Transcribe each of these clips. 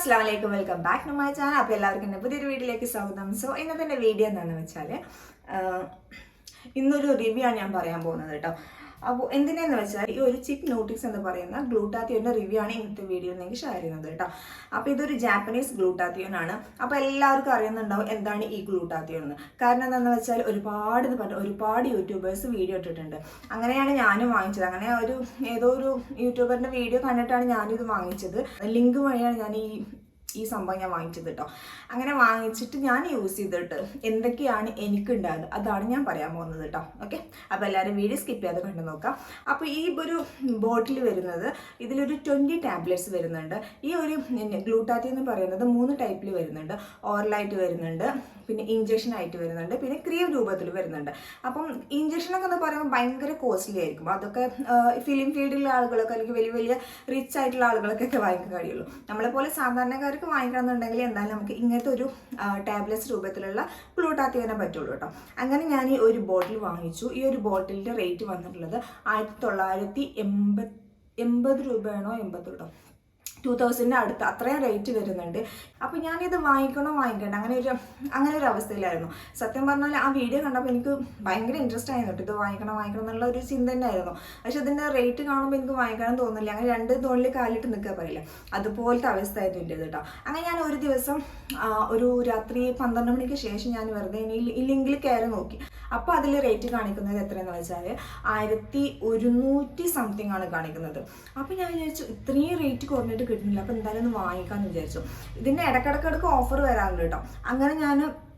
അസ്സാം വലൈക്കും welcome back to my channel. അപ്പോൾ എല്ലാവർക്കും എന്റെ പുതിയൊരു വീഡിയോയിലേക്ക് സ്വാഗതം. സോ ഇന്നത്തെ വീഡിയോ എന്താണെന്ന് വെച്ചാൽ ഇന്നൊരു റിവ്യൂ ആണ് ഞാൻ പറയാൻ പോകുന്നത് കേട്ടോ. അപ്പോൾ എന്തിനാന്ന് വെച്ചാൽ ഈ ഒരു ചിപ്പ് നോട്ടിക്സ് എന്ന് പറയുന്ന ഗ്ലൂട്ടാത്തിയോന്റെ റിവ്യൂ ആണ് ഇന്നത്തെ വീഡിയോ നിങ്ങൾക്ക് ഷെയർ ചെയ്യുന്നത് കേട്ടോ അപ്പോൾ ഇതൊരു ജാപ്പനീസ് ഗ്ലൂട്ടാത്തിയോൻ ആണ്. അപ്പോൾ എല്ലാവർക്കും അറിയുന്നുണ്ടാവും എന്താണ് ഈ ഗ്ലൂട്ടാത്തിയോൺ എന്ന്. കാരണം എന്താണെന്ന് വെച്ചാൽ ഒരുപാട് ഒരുപാട് യൂട്യൂബേഴ്സ് വീഡിയോ ഇട്ടിട്ടുണ്ട്. അങ്ങനെയാണ് ഞാനും വാങ്ങിച്ചത്. അങ്ങനെ ഒരു ഏതോ ഒരു യൂട്യൂബറിന്റെ വീഡിയോ കണ്ടിട്ടാണ് ഞാനിത് വാങ്ങിച്ചത്. ലിങ്ക് വഴിയാണ് ഞാൻ ഈ ഈ സംഭവം ഞാൻ വാങ്ങിച്ചത് കേട്ടോ അങ്ങനെ വാങ്ങിച്ചിട്ട് ഞാൻ യൂസ് ചെയ്തിട്ട് എന്തൊക്കെയാണ് എനിക്കുണ്ടായത് അതാണ് ഞാൻ പറയാൻ പോകുന്നത് കേട്ടോ ഓക്കെ അപ്പോൾ എല്ലാവരും വീഡിയോ സ്കിപ്പ് ചെയ്യാതെ കണ്ടു നോക്കാം. അപ്പോൾ ഈ ഒരു ബോട്ടിൽ വരുന്നത് ഇതിലൊരു ട്വന്റി ടാബ്ലറ്റ്സ് വരുന്നുണ്ട്. ഈ ഒരു ഗ്ലൂട്ടാറ്റി എന്ന് പറയുന്നത് മൂന്ന് ടൈപ്പിൽ വരുന്നുണ്ട്. ഓറലായിട്ട് വരുന്നുണ്ട്. പിന്നെ ഇഞ്ചക്ഷൻ ആയിട്ട് വരുന്നുണ്ട്. പിന്നെ ക്രീം രൂപത്തിൽ വരുന്നുണ്ട്. അപ്പം ഇഞ്ചക്ഷനൊക്കെ എന്ന് പറയുമ്പോൾ ഭയങ്കര കോസ്റ്റ്ലി ആയിരിക്കും. അതൊക്കെ ഫിലിം ഫീൽഡിലുള്ള ആളുകളൊക്കെ അല്ലെങ്കിൽ വലിയ വലിയ റിച്ച് ആയിട്ടുള്ള ആളുകൾക്കൊക്കെ വാങ്ങിക്കാൻ കഴിയുള്ളൂ. നമ്മളെ പോലെ സാധാരണക്കാർക്ക് വാങ്ങിക്കണമെന്നുണ്ടെങ്കിൽ എന്തായാലും നമുക്ക് ഇങ്ങനത്തെ ഒരു ടാബ്ലറ്റ്സ് രൂപത്തിലുള്ള പ്ലൂട്ടാത്തി തന്നെ പറ്റുള്ളൂ കേട്ടോ. അങ്ങനെ ഞാൻ ഈ ഒരു ബോട്ടിൽ വാങ്ങിച്ചു. ഈ ഒരു ബോട്ടിലിന്റെ റേറ്റ് വന്നിട്ടുള്ളത് ആയിരത്തി തൊള്ളായിരത്തി എൺപത് എൺപത് രൂപയാണോ എൺപത് കേട്ടോ. ടു തൗസൻഡിന്റെ അടുത്ത് അത്രയും റേറ്റ് വരുന്നുണ്ട്. അപ്പോൾ ഞാനിത് വാങ്ങിക്കണോ വാങ്ങിക്കണ്ട? അങ്ങനെ ഒരു അങ്ങനെ ഒരു അവസ്ഥയിലായിരുന്നു. സത്യം പറഞ്ഞാൽ ആ വീഡിയോ കണ്ടപ്പോൾ എനിക്ക് ഭയങ്കര ഇൻട്രസ്റ്റ് ആയിരുന്നു ഇത് വാങ്ങിക്കണം വാങ്ങിക്കണം എന്നുള്ള ഒരു ചിന്ത തന്നെയായിരുന്നു. പക്ഷെ അതിന്റെ റേറ്റ് കാണുമ്പോൾ എനിക്ക് വാങ്ങിക്കണം തോന്നില്ല അങ്ങനെ രണ്ട് തോണിൽ കാലിട്ട് നിൽക്കാൻ പറയില്ല? അതുപോലത്തെ അവസ്ഥ ആയിരുന്നു എന്റെ കേട്ടോ. അങ്ങനെ ഞാൻ ഒരു ദിവസം ഒരു രാത്രി പന്ത്രണ്ട് മണിക്ക് ശേഷം ഞാൻ വെറുതെ ഈ ലിങ്കിൽ കയറി നോക്കി. അപ്പോൾ അതിൽ റേറ്റ് കാണിക്കുന്നത് എത്രയെന്ന് വെച്ചാൽ ആയിരത്തി ഒരുന്നൂറ്റി സംതിങ് ആണ് കാണിക്കുന്നത്. അപ്പോൾ ഞാൻ വിചാരിച്ചു ഇത്രയും റേറ്റ് കുറഞ്ഞിട്ട് കിട്ടുന്നില്ല. അപ്പോൾ എന്തായാലും ഒന്ന് വാങ്ങിക്കാമെന്ന് വിചാരിച്ചു. ഇതിന്റെ ഇടക്കിടക്കിടക്ക് ഓഫർ വരാറുണ്ട് കേട്ടോ. അങ്ങനെ ഞാൻ അപ്പം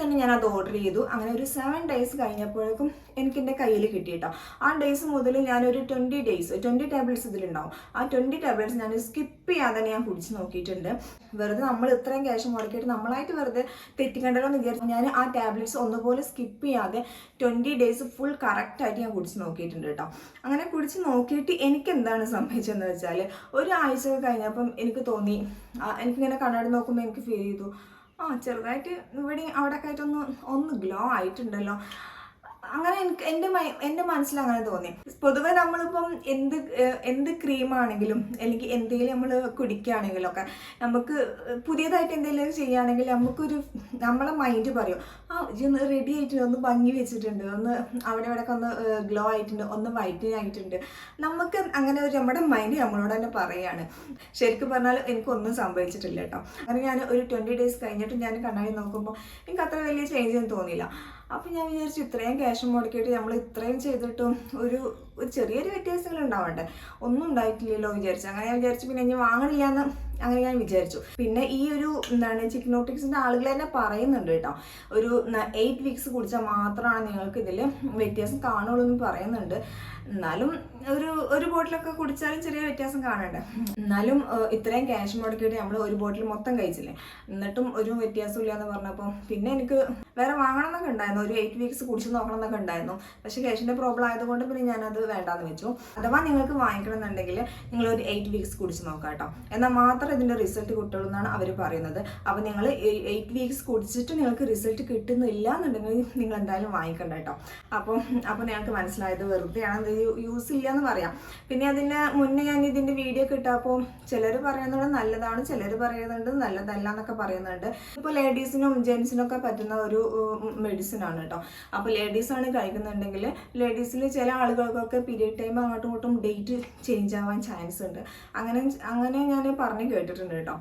തന്നെ ഞാൻ അത് ഓർഡർ ചെയ്തു. അങ്ങനെ ഒരു സെവൻ ഡേയ്സ് കഴിഞ്ഞപ്പോഴേക്കും എനിക്ക് എന്റെ കയ്യിൽ കിട്ടി കേട്ടോ ആ ഡേയ്സ് മുതൽ ഞാനൊരു ട്വന്റി ഡേയ്സ് ട്വന്റി ടാബ്ലറ്റ്സ് ഇതിലുണ്ടാവും. ആ ട്വന്റി ടാബ്ലറ്റ്സ് ഞാൻ സ്കിപ്പ് ചെയ്യാതെ തന്നെ ഞാൻ കുടിച്ച് നോക്കിയിട്ടുണ്ട്. വെറുതെ നമ്മൾ ഇത്രയും ക്യാഷ് മുടക്കിയിട്ട് നമ്മളായിട്ട് വെറുതെ തെറ്റിക്കണ്ടല്ലോ എന്ന് വിചാരിച്ചു ഞാൻ ആ ടാബ്ലറ്റ്സ് ഒന്നുപോലെ സ്കിപ്പ് ചെയ്യാതെ ട്വന്റി ഡേയ്സ് ഫുൾ കറക്റ്റായിട്ട് ഞാൻ കുടിച്ച് നോക്കിയിട്ടുണ്ട് കേട്ടോ. അങ്ങനെ കുടിച്ച് നോക്കിയിട്ട് എനിക്ക് എന്താണ് സംഭവിച്ചതെന്ന് വെച്ചാൽ ഒരാഴ്ച കഴിഞ്ഞപ്പം എനിക്ക് തോന്നി എനിക്കിങ്ങനെ കണ്ണാടി നോക്കുമ്പോൾ എനിക്ക് ഫീൽ ചെയ്തു. ആ ചെറുതായിട്ട് ഇവിടെ അവിടെയൊക്കെ ആയിട്ടൊന്ന് ഒന്ന് ഗ്ലോ ആയിട്ടുണ്ടല്ലോ. അങ്ങനെ എനിക്ക് എന്റെ എന്റെ മനസ്സിൽ അങ്ങനെ തോന്നി. പൊതുവെ നമ്മളിപ്പം എന്ത് എന്ത് ക്രീമാണെങ്കിലും അല്ലെങ്കിൽ എന്തെങ്കിലും നമ്മൾ കുടിക്കുകയാണെങ്കിലും ഒക്കെ നമുക്ക് പുതിയതായിട്ട് എന്തെങ്കിലും ചെയ്യുകയാണെങ്കിൽ നമുക്കൊരു നമ്മളെ മൈൻഡ് പറയും ആ ഒന്ന് റെഡി ആയിട്ടുണ്ട് ഒന്ന് ഭംഗി വെച്ചിട്ടുണ്ട് ഒന്ന് അവിടെ ഇവിടെ ഒന്ന് ഗ്ലോ ആയിട്ടുണ്ട് ഒന്ന് വൈറ്റ് ആയിട്ടുണ്ട്. നമുക്ക് അങ്ങനെ ഒരു നമ്മുടെ മൈൻഡ് നമ്മളോട് തന്നെ പറയുകയാണ് ശരിക്കും പറഞ്ഞാൽ എനിക്കൊന്നും സംഭവിച്ചിട്ടില്ല കേട്ടോ. അങ്ങനെ ഞാൻ ഒരു ട്വന്റി ഡേയ്സ് കഴിഞ്ഞിട്ട് ഞാൻ കണ്ണാടി നോക്കുമ്പോൾ എനിക്ക് അത്ര വലിയ ചേഞ്ച് ഒന്നും തോന്നിയില്ല. അപ്പം ഞാൻ വിചാരിച്ചു ഇത്രയും ക്യാഷ് മുടക്കിയിട്ട് നമ്മൾ ഇത്രയും ചെയ്തിട്ടും ഒരു ഒരു ചെറിയൊരു വ്യത്യാസങ്ങൾ ഉണ്ടാവണ്ടേ? ഒന്നും ഉണ്ടായിട്ടില്ലല്ലോ വിചാരിച്ചു. അങ്ങനെ ഞാൻ വിചാരിച്ചു പിന്നെ ഇനി വാങ്ങണില്ല എന്ന് അങ്ങനെ ഞാൻ വിചാരിച്ചു. പിന്നെ ഈ ഒരു എന്താണ് ചിക്നോട്ടിക്സിന്റെ ആളുകൾ തന്നെ പറയുന്നുണ്ട് കേട്ടോ. ഒരു എയ്റ്റ് വീക്സ് കുടിച്ചാൽ മാത്രമാണ് നിങ്ങൾക്ക് ഇതിൽ വ്യത്യാസം കാണുള്ളൂ എന്ന് പറയുന്നുണ്ട്. എന്നാലും ഒരു ഒരു ബോട്ടിലൊക്കെ കുടിച്ചാലും ചെറിയ വ്യത്യാസം കാണണ്ടേ എന്നാലും ഇത്രയും ക്യാഷ് മുടക്കിയിട്ട് നമ്മൾ ഒരു ബോട്ടിൽ മൊത്തം കഴിച്ചില്ലേ? എന്നിട്ടും ഒരു വ്യത്യാസം ഇല്ല എന്ന് പറഞ്ഞപ്പോൾ പിന്നെ എനിക്ക് വേറെ വാങ്ങണം എന്നൊക്കെ ഉണ്ടായിരുന്നു. ഒരു എയ്റ്റ് വീക്സ് കുടിച്ച് നോക്കണം എന്നൊക്കെ ഉണ്ടായിരുന്നു. പക്ഷേ ക്യാഷിന്റെ പ്രോബ്ലം ആയതുകൊണ്ട് പിന്നെ ഞാനത് വേണ്ടാന്ന് വെച്ചു. അഥവാ നിങ്ങൾക്ക് വാങ്ങിക്കണം എന്നുണ്ടെങ്കിൽ നിങ്ങൾ ഒരു എയ്റ്റ് വീക്സ് കുടിച്ച് നോക്കാം കേട്ടോ. എന്നാൽ മാത്രം ഇതിന്റെ റിസൾട്ട് കിട്ടുള്ളൂ എന്നാണ് അവർ പറയുന്നത്. അപ്പോൾ നിങ്ങൾ എയ്റ്റ് വീക്സ് കുടിച്ചിട്ട് നിങ്ങൾക്ക് റിസൾട്ട് കിട്ടുന്നില്ല എന്നുണ്ടെങ്കിൽ നിങ്ങൾ എന്തായാലും വാങ്ങിക്കണ്ട കേട്ടോ. അപ്പം അപ്പോൾ നിങ്ങൾക്ക് മനസ്സിലായത് വെറുതെയാണ് ഇത് യൂസ് ഇല്ല എന്ന് പറയാം. പിന്നെ അതിന് മുന്നേ ഞാൻ ഇതിന്റെ വീഡിയോ കിട്ടാപ്പോൾ ചിലർ പറയുന്നത് നല്ലതാണ് ചിലർ പറയുന്നുണ്ട് നല്ലതല്ല എന്നൊക്കെ പറയുന്നുണ്ട്. ഇപ്പോൾ ലേഡീസിനും ജെൻസിനും ഒക്കെ പറ്റുന്ന ഒരു മെഡിസിൻ ആണ് കേട്ടോ. അപ്പോൾ ലേഡീസ് ആണ് കഴിക്കുന്നുണ്ടെങ്കിൽ ലേഡീസിൽ ചില ആളുകൾക്കൊക്കെ പീരിയഡ് ടൈം അങ്ങോട്ടും ഇങ്ങോട്ടും ഡേറ്റ് ചേഞ്ച് ആവാൻ ചാൻസ് ഉണ്ട്. അങ്ങനെ അങ്ങനെ ഞാൻ പറഞ്ഞു കേട്ടിട്ടുണ്ട് കേട്ടോ.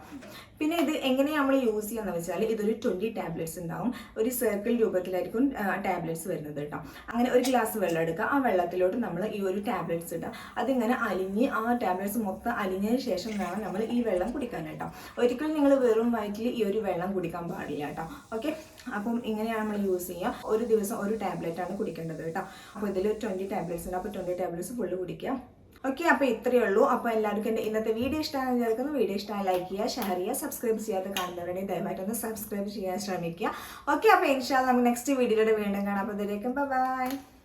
പിന്നെ ഇത് എങ്ങനെയാണ് നമ്മൾ യൂസ് ചെയ്യാന്ന് വെച്ചാൽ ഇതൊരു ട്വന്റി ടാബ്ലറ്റ്സ് ഉണ്ടാവും. ഒരു സർക്കിൾ രൂപത്തിലായിരിക്കും ടാബ്ലറ്റ്സ് വരുന്നത് കേട്ടോ. അങ്ങനെ ഒരു ഗ്ലാസ് വെള്ളം എടുക്കുക. ആ വെള്ളത്തിലോട്ട് നമ്മൾ ഈ ഒരു ടാബ്ലറ്റ്സ് ഇടുക. അതിങ്ങനെ അലിഞ്ഞ് ആ ടാബ്ലറ്റ്സ് മൊത്തം അലിഞ്ഞതിന് ശേഷം വേണം നമ്മൾ ഈ വെള്ളം കുടിക്കാൻ കേട്ടോ. ഒരിക്കലും നിങ്ങൾ വെറും വയറ്റിൽ ഈ ഒരു വെള്ളം കുടിക്കാൻ പാടില്ല കേട്ടോ. ഓക്കെ അപ്പം ഇങ്ങനെയാണ് നമ്മൾ യൂസ് ചെയ്യുക. ഒരു ദിവസം ഒരു ടാബ്ലറ്റ് ആണ് കുടിക്കേണ്ടത് കേട്ടോ. അപ്പോൾ ഇതിൽ ട്വന്റി ടാബ്ലറ്റ്സ് ഉണ്ട്. അപ്പോൾ ട്വന്റി ടാബ്ലറ്റ്സ് ഫുള്ള് കുടിക്കുക. ഓക്കെ അപ്പോൾ ഇത്രയേ ഉള്ളൂ. അപ്പോൾ എല്ലാവർക്കും എന്റെ ഇന്നത്തെ വീഡിയോ ഇഷ്ടമായി വിചാരിക്കുന്നു. വീഡിയോ ഇഷ്ടമായി ലൈക്ക് ചെയ്യുക ഷെയർ ചെയ്യുക സബ്സ്ക്രൈബ് ചെയ്യാതെ ദയവായിട്ട് ഒന്ന് സബ്സ്ക്രൈബ് ചെയ്യാൻ ശ്രമിക്കുക. ഓക്കെ അപ്പോൾ ഇൻഷാല്ല നമുക്ക് നെക്സ്റ്റ് വീഡിയോയുടെ വീണ്ടും കാണാം. അപ്പോൾ ഇതിലേക്കും ബൈ